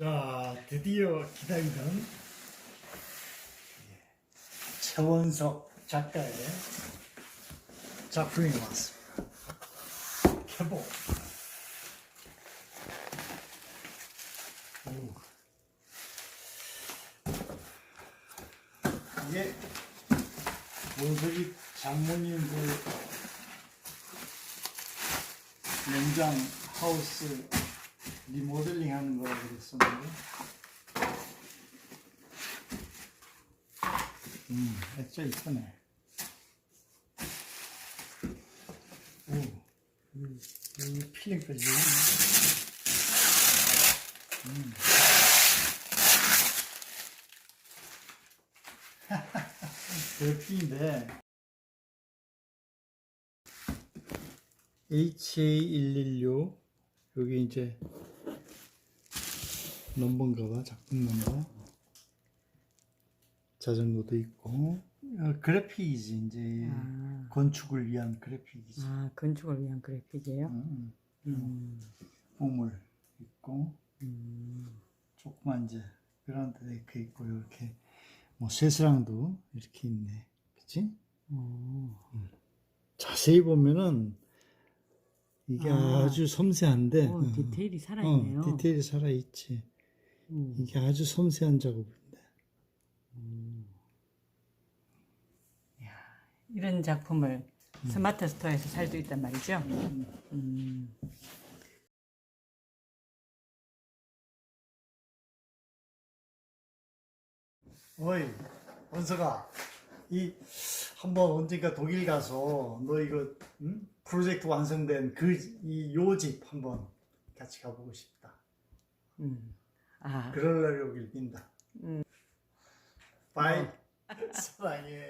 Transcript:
자, 드디어 기다리던 최원석 작가의 작품이 왔습니다. 개봉. 오. 이게 원석이 장모님 그 연장 하우스 리모델링 하는 거라 그랬었는데. 음, 액자 이쁘네. 오, 이, 이 필링까지 음. 그래픽인데. HA116 여기 이제 넘버인가 봐 작품 넘버. 자전거도 있고. 어, 그래픽이지 이제. 아, 건축을 위한 그래픽이지. 아 건축을 위한 그래픽이에요? 음, 음, 우물 있고. 음, 조그만 이제 베란다 이렇게 있고 이렇게 뭐 쇠스랑도 이렇게 있네. 그치? 어, 자세히 보면은 이게 아. 아. 주 섬세한데. 어, 어, 디테일이 살아있네요. 어, 디테일이 살아있지 음, 이게 아주 섬세한 작업인데 음. 이야, 이런 작품을 스마트 스토어에서 살 수 있단 말이죠? 음, 어이 원서가 이 한번 언젠가 독일 가서 너 이거 응? 프로젝트 완성된 그 이 요집 한번 같이 가보고 싶다 음. 아, 그럴 날 여길 빈다. 음. 바이. 사랑해